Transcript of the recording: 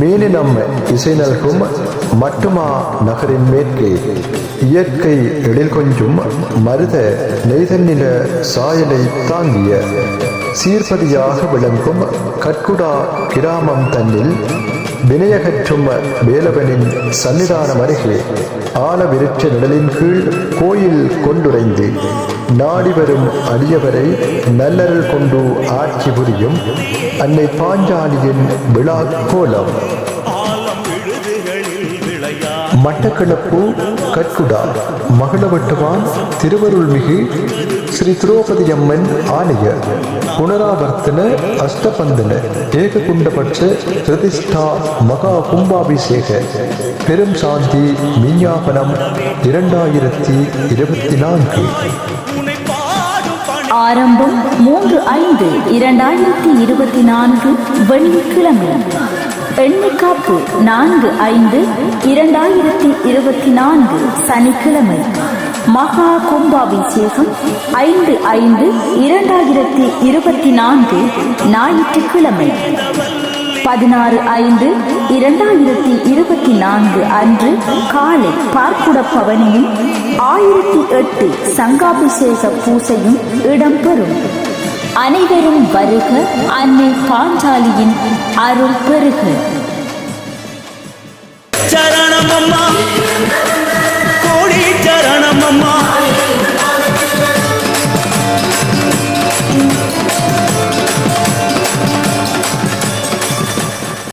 மீனினம் இசை நல்கும் மட்டுமா நகரின் மேற்கே. இயற்கை எழில் கொஞ்சும் மருத நெய்தன்னில சாயலை தாங்கிய. சீர்பதியாக விளங்கும் கட்குடா கிராமம் தன்னில் வினையகற்றும் வேலவனின் சன்னிதானம் அருகே. ஆலவிருட்ச நிழலின் கீழ் கோயில் கொண்டுரைந்து நாடி வரும் அடியவரை நல்லருள் கொண்டு ஆட்சி புரியும் அன்னை பாஞ்சாலியின் விழா கோலம் மட்டக்களப்பு கட்குடா மகளவட்டுவான் திருவருள்மிகு ஸ்ரீ திரௌபதி அம்மன் ஆலய புனராவர்த்தன அஷ்டபந்தன ஏககுண்டபட்ச பிரதிஷ்டா மகா கும்பாபிஷேக பெரும் சாந்தி விஞ்ஞாபனம் இரண்டாயிரத்தி இருபத்தி நான்கு. ஆரம்பம் மூன்று ஐந்து இரண்டாயிரத்தி இருபத்தி நான்கு வெள்ளிக்கிழமை. எண்ணிக்காப்பு நான்கு ஐந்து இரண்டாயிரத்தி இருபத்தி நான்கு சனிக்கிழமை. மகா கும்பாபிஷேகம் ஐந்து ஐந்து இரண்டாயிரத்தி இருபத்தி நான்கு ஞாயிற்றுக்கிழமை. பதினாறு ஐந்து இரண்டாயிரத்தி இருபத்தி நான்கு அன்று காலை பார்க்குட பவனியும் ஆயிரத்தி எட்டு சங்காபிஷேக பூசையும் இடம்பெறும். அனைவரும் வருக அன்னை பாஞ்சாலியின் அருள் பெறுக.